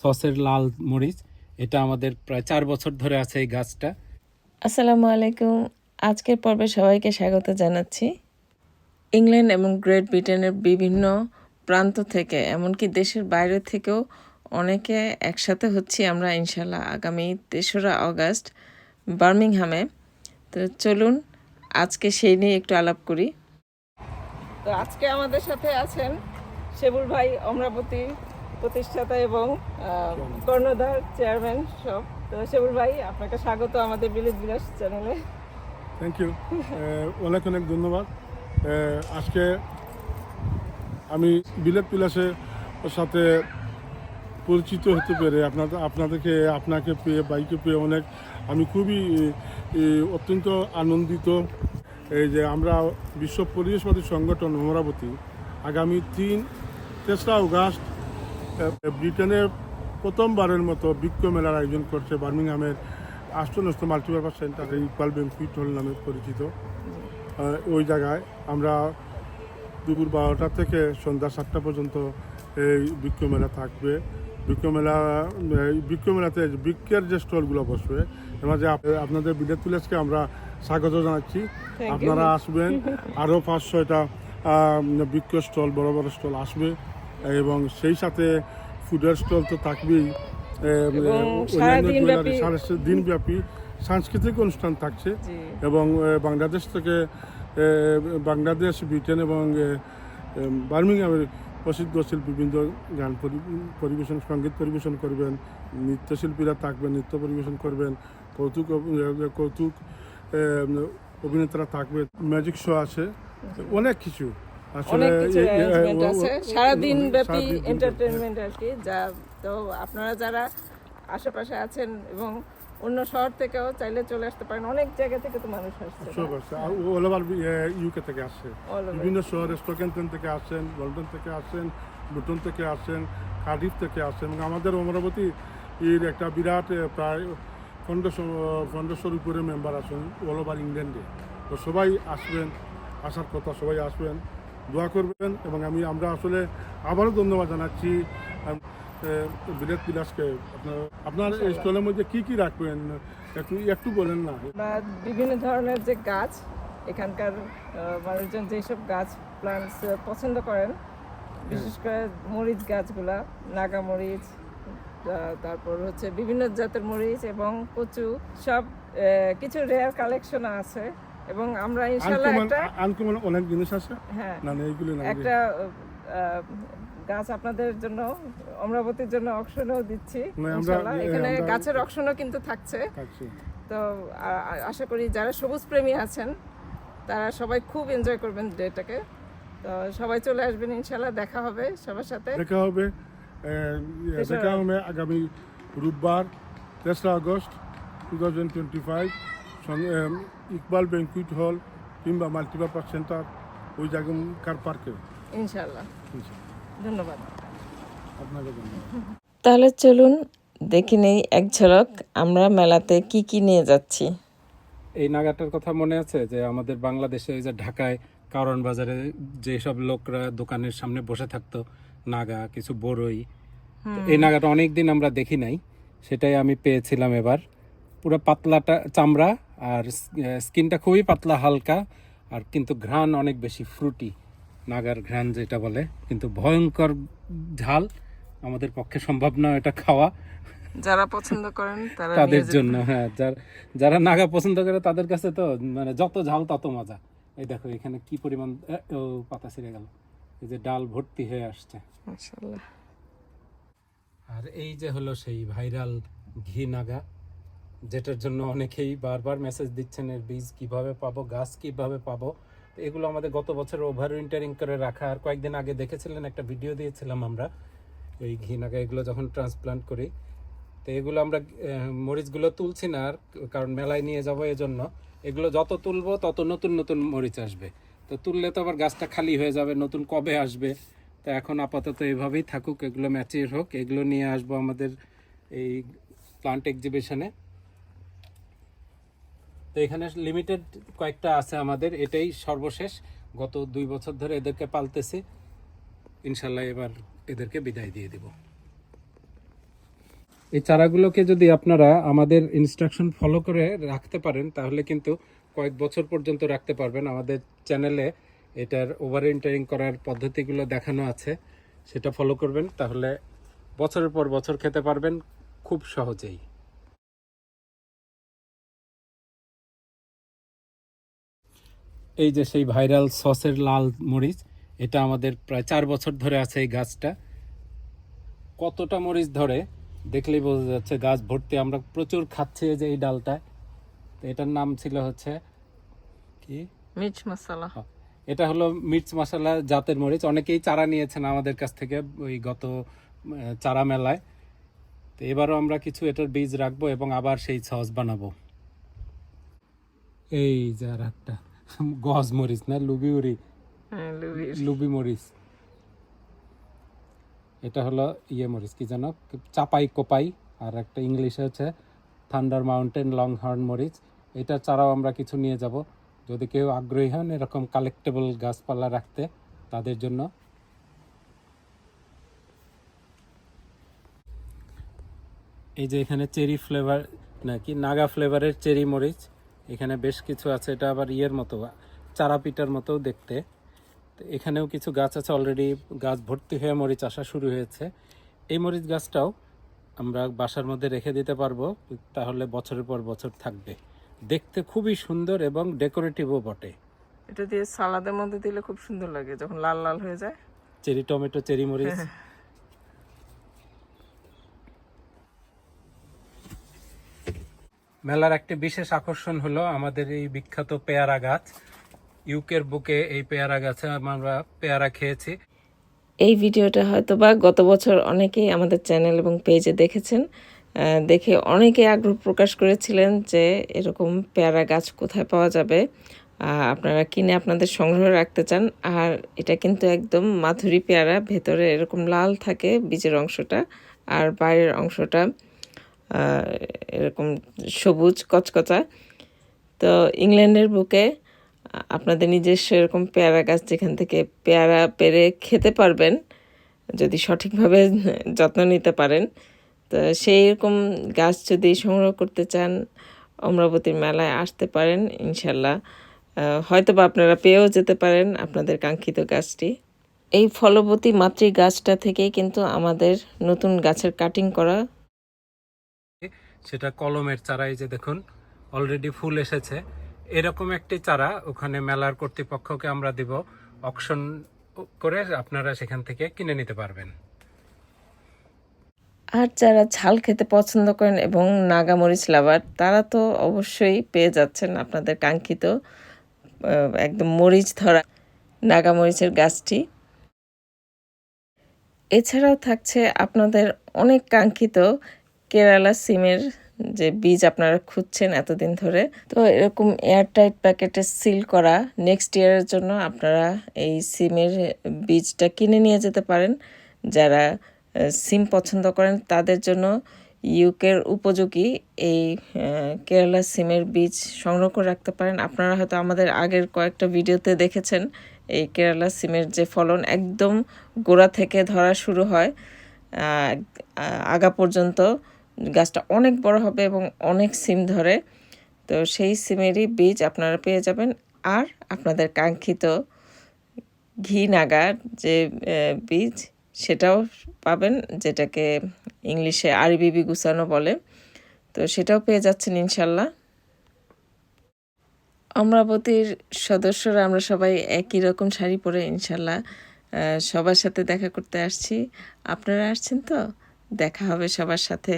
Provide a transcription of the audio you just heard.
সসের লাল মরিচ, এটা আমাদের প্রায় চার বছর ধরে আছে এই গাছটা। আসসালামু আলাইকুম। আজকের পর্বে সবাইকে স্বাগত জানাচ্ছি। ইংল্যান্ড এবং গ্রেট ব্রিটেনের বিভিন্ন প্রান্ত থেকে, এমনকি দেশের বাইরে থেকেও অনেকে একসাথে হচ্ছি আমরা ইনশাল্লাহ আগামী তেসরা আগস্ট বার্মিংহামে। তো চলুন, আজকে সেই নিয়ে একটু আলাপ করি। তো আজকে আমাদের সাথে আছেন সেবুল ভাই অমরাবতী প্রতিষ্ঠাতা এবং কর্ণধার চেয়ারম্যান সব। তো সেবুল ভাই আপনাকে স্বাগত আমাদের বিলেজ বিলাস চ্যানেলে। থ্যাংক ইউ অনেক অনেক ধন্যবাদ। আজকে আমি বিলেত বিলাসের সাথে পরিচিত হতে পেরে আপনাদের আপনাদেরকে আপনাকে পেয়ে বাইকে পেয়ে অনেক আমি খুবই অত্যন্ত আনন্দিত। এই যে আমরা বিশ্ব পরিবেশবাদী সংগঠন অমরাবতী আগামী তিন তেসরা আগস্ট আহ, ব্রিটেনের প্রথমবারের মতো বৃক্ষ মেলার আয়োজন করছে বার্মিংহামের আষ্টনস্ত multipurpose centre Iqbal banquet hall নামে পরিচিত। ওই জায়গায় আমরা দুপুর বারোটা থেকে সন্ধ্যা সাতটা পর্যন্ত এই বৃক্ষ মেলা থাকবে। বৃক্ষ মেলা এই বৃক্ষ মেলাতে বৃক্ষের যে স্টলগুলো বসবে এর মাঝে আপনাদের বিদ্যুৎ তুলেসকে আমরা স্বাগত জানাচ্ছি। আপনারা আসবেন আরও পাঁচ ছয়টা বৃক্ষ স্টল বড় বড় স্টল আসবে। এবং সেই সাথে ফুডের স্টল তো থাকবেই। সারা দিনব্যাপী সাংস্কৃতিক অনুষ্ঠান থাকছে। এবং বাংলাদেশ থেকে বাংলাদেশ ব্রিটেন এবং বার্মিংহামের প্রসিদ্ধ শিল্পীবৃন্দ গান পরিবেশন সংগীত পরিবেশন করবেন নৃত্যশিল্পীরা থাকবেন নৃত্য পরিবেশন করবেন কৌতুক কৌতুক অভিনেতারা থাকবে ম্যাজিক শো আছে অনেক কিছু। অনেক কিছু অ্যারেঞ্জমেন্ট আছে। সারাদিন ব্যাপী সারাদিন এন্টারটেনমেন্ট আর কি যা তো আপনারা যারা আশেপাশে আছেন এবং অন্য শহর থেকেও চাইলে চলে আসতে পারেন অনেক জায়গা থেকে তো মানুষ আসছে অল ওভার ইউকে থেকে আসছে। বিভিন্ন শহরে স্টকেনটন থেকে আসেন লন্ডন থেকে আসেন লুটন থেকে আসেন কার্ডিফ থেকে আসেন আমাদের অমরাবতী এর একটা বিরাট প্রায় পনেরোশো পনেরোশোর উপরে মেম্বার আছেন অল ওভার ইংল্যান্ডে তো সবাই আসবেন আসার কথা সবাই আসবেন। দোয়া করবেন এবং আমি, আমরা আসলে আবারও ধন্যবাদ জানাচ্ছি। বিরাট বিলাসকে। আপনার আপনার এই স্টলের মধ্যে কী কী রাখবেন? একটু একটু বলেন না। বিভিন্ন ধরনের যে গাছ, এখানকার মানুষজন যেসব গাছ প্লান্টস পছন্দ করেন, বিশেষ করে মরিচ গাছগুলা, নাগা মরিচ তারপর হচ্ছে বিভিন্ন জাতের মরিচ এবং কচু, সব কিছু রেয়ার কালেকশন আছে। এবং আমরা আনকমন একটা আনকমন অনেক জিনিস আছে। হ্যাঁ। না না না একটা গাছ আপনাদের জন্য অমরাবতীর জন্য অকশনও দিচ্ছি এ, এখানে গাছের অকশনও কিন্তু থাকছে। তো আশা করি যারা সবুজ প্রেমী আছেন তারা সবাই খুব এনজয় করবেন ডেটাকে। তো সবাই চলে আসবেন ইনশাল্লাহ দেখা হবে সবার সাথে। দেখা হবে আহ, দেখা হবে। আগামী রোববার তেসরা August two thousand twenty five Iqbal banquet hall কিংবা মাল্টিপারপাস সেন্টার ওই জায়গা কার পার্কে ইনশাল্লাহ ধন্যবাদ। আপনাকে ধন্যবাদ। তাহলে চলুন দেখে নেই এক ঝলক আমরা মেলাতে কি কি নিয়ে যাচ্ছি? এই নাগাটার কথা মনে আছে যে আমাদের বাংলাদেশে এই যে ঢাকায় কারণ বাজারে যেসব লোকরা দোকানের সামনে বসে থাকতো নাগা কিছু বড়ই এই নাগাটা অনেক দিন আমরা দেখি নাই সেটাই আমি পেয়েছিলাম এবার। পুরো পাতলাটা চামড়া আর স্কিনটা খুবই পাতলা হালকা আর কিন্তু ঘ্রাণ অনেক বেশি ফ্রুটি নাগার ঘ্রাণ যেটা বলে কিন্তু ভয়ঙ্কর ঝাল আমাদের পক্ষে সম্ভব না এটা খাওয়া। যারা পছন্দ করেন তারা তাদের জন্য হ্যাঁ যার- যারা নাগা পছন্দ করে তাদের কাছে তো মানে যত ঝাল তত মজা। এই দেখো এখানে কি পরিমাণ পাতা ছিঁড়ে গেল। এই যে ডাল ভর্তি হয়ে আসছে। মাশাআল্লাহ। আর এই যে হলো সেই ভাইরাল ঘি নাগা। যেটার জন্য অনেকেই বারবার মেসেজ দিচ্ছেন এর বীজ কীভাবে পাবো, গাছ কীভাবে পাবো। তো এগুলো আমাদের গত বছর ওভার উইন্টারিং করে রাখা। আর কয়েকদিন আগে দেখেছিলেন, একটা ভিডিও দিয়েছিলাম আমরা, এই ঘি নাগা এগুলো যখন ট্রান্সপ্লান্ট করি। তো এগুলো আমরা মরিচগুলো তুলছি না আর, কারণ মেলায় নিয়ে যাব এজন্য। এগুলো যত তুলবো, তত নতুন নতুন মরিচ আসবে। তো তুললে তো আবার গাছটা খালি হয়ে যাবে, নতুন কবে আসবে? তো এখন আপাতত এভাবেই থাকুক, এগুলো ম্যাচিওর হোক। এগুলো নিয়ে আসব আমাদের এই প্লান্ট এক্সিবিশনে তো এখানে লিমিটেড কয়েকটা আছে আমাদের, এটাই সর্বশেষ। গত দুই বছর ধরে এদেরকে পালতেছি। ইনশাল্লাহ এবার এদেরকে বিদায় দিয়ে দিব। এই চারাগুলোকে যদি আপনারা আমাদের ইনস্ট্রাকশন ফলো করে রাখতে পারেন, তাহলে কিন্তু কয়েক বছর পর্যন্ত রাখতে পারবেন। আমাদের চ্যানেলে এটার ওভার ইন্টারিং করার পদ্ধতিগুলো দেখানো আছে। সেটা ফলো করবেন, তাহলে বছরের পর বছর খেতে পারবেন খুব সহজেই। এই যে সেই ভাইরাল সসের লাল মরিচ এটা আমাদের প্রায় চার বছর ধরে আছে এই গাছটা। কতটা মরিচ ধরে দেখলেই বোঝা যাচ্ছে গাছ ভর্তি। আমরা প্রচুর খাচ্ছি যে এই ডালটায়। তো এটার নাম ছিল হচ্ছে কি? মির্চ মশলা। এটা হলো মির্চ মশলা জাতের মরিচ। অনেকেই চারা নিয়েছেন আমাদের কাছ থেকে ওই গত চারা মেলায়। তো এবারও আমরা কিছু এটার বীজ রাখব এবং আবার সেই সস বানাবো। এই যে আর একটা। গজ মরিচ না হ্যাঁ লুবির লুবি মরিচ এটা হলো ইয়ে মরিচ কি জানো চাপাই কোপাই আর একটা ইংলিশে হচ্ছে থান্ডার মাউন্টেন লং হর্ন মরিচ এটা ছাড়াও আমরা কিছু নিয়ে যাব। যদি কেউ আগ্রহী হন এরকম কালেক্টেবল গাছপালা রাখতে তাদের জন্য। এই যে এখানে চেরি ফ্লেভার নাকি নাগা ফ্লেভারের চেরি মরিচ এখানে বেশ কিছু আছে এটা আবার ইয়ের মতো চারা পিটার মতো দেখতে। তো এখানেও কিছু গাছ আছে অলরেডি গাছ ভর্তি হয়ে মরিচ আসা শুরু হয়েছে। এই মরিচ গাছটাও আমরা বাসার মধ্যে রেখে দিতে পারব তাহলে বছরের পর বছর থাকবে। দেখতে খুবই সুন্দর এবং ডেকোরেটিভও বটে। এটা দিয়ে সালাদের মধ্যে দিলে খুব সুন্দর লাগে যখন লাল লাল হয়ে যায়। চেরি টমেটো চেরি মরিচ। মেলার একটি বিশেষ আকর্ষণ হলো আমাদের এই বিখ্যাত পেয়ারা গাছ। ইউকের বুকে এই পেয়ারা গাছে আমরা পেয়ারা খেয়েছি। এই ভিডিওটা হয়তো বা গত বছর অনেকেই আমাদের চ্যানেল এবং পেজে দেখেছেন। দেখে অনেকে আগ্রহ প্রকাশ করেছিলেন যে এরকম পেয়ারা গাছ কোথায় পাওয়া যাবে। আপনারা কিনে আপনাদের সংগ্রহ রাখতে চান। আর এটা কিন্তু একদম মাধুরী পেয়ারা, ভেতরে এরকম লাল থাকে বীজের অংশটা আর বাইরের অংশটা। এরকম সবুজ কচকচা। তো ইংল্যান্ডের বুকে আপনাদের নিজস্ব এরকম পেয়ারা গাছ যেখান থেকে পেয়ারা পেরে খেতে পারবেন, যদি সঠিকভাবে যত্ন নিতে পারেন। তো সেই রকম গাছ যদি সংগ্রহ করতে চান, অমরাবতীর মেলায় আসতে পারেন, ইনশাল্লাহ। হয়তো বা আপনারা পেয়েও যেতে পারেন আপনাদের কাঙ্ক্ষিত গাছটি। এই ফলবতী মাতৃ গাছটা থেকেই কিন্তু আমাদের নতুন গাছের কাটিং করা সেটা কলমের চারাই যে দেখুন অলরেডি ফুল এসেছে। এরকম একটি চারা ওখানে মেলার কর্তৃপক্ষকে আমরা দিব অকশন করে আপনারা সেখান থেকে কিনে নিতে পারবেন। আর যারা ঝাল খেতে পছন্দ করেন এবং নাগামরিচ লাভার, তারা তো অবশ্যই পেয়ে যাচ্ছেন আপনাদের কাঙ্ক্ষিত একদম মরিচ ধরা নাগামরিচের গাছটি। এছাড়াও থাকছে আপনাদের অনেক কাঙ্ক্ষিত কেরালা সিমের যে বীজ আপনারা খুঁজছেন এতদিন ধরে, তো এরকম এয়ারটাইট প্যাকেটে সিল করা নেক্সট ইয়ারের জন্য আপনারা এই সিমের বীজটা কিনে নিয়ে যেতে পারেন। যারা সিম পছন্দ করেন তাদের জন্য ইউকের উপযোগী এই কেরালা সিমের বীজ সংগ্রহ করে রাখতে পারেন। আপনারা হয়তো আমাদের আগের কয়েকটা ভিডিওতে দেখেছেন এই কেরালা সিমের যে ফলন একদম গোড়া থেকে ধরা শুরু হয় আগা পর্যন্ত গাছটা অনেক বড় হবে এবং অনেক সিম ধরে। তো সেই সিমেরই বীজ আপনারা পেয়ে যাবেন। আর আপনাদের কাঙ্ক্ষিত ঘি নাগার যে বীজ, সেটাও পাবেন, যেটাকে ইংলিশে আরবিবি গুছানো বলে। তো সেটাও পেয়ে যাচ্ছেন ইনশাল্লাহ। অমরাবতীর সদস্যরা, আমরা সবাই একই রকম শাড়ি পরে ইনশাল্লাহ সবার সাথে দেখা করতে আসছি। আপনারা আসছেন তো? দেখা হবে সবার সাথে।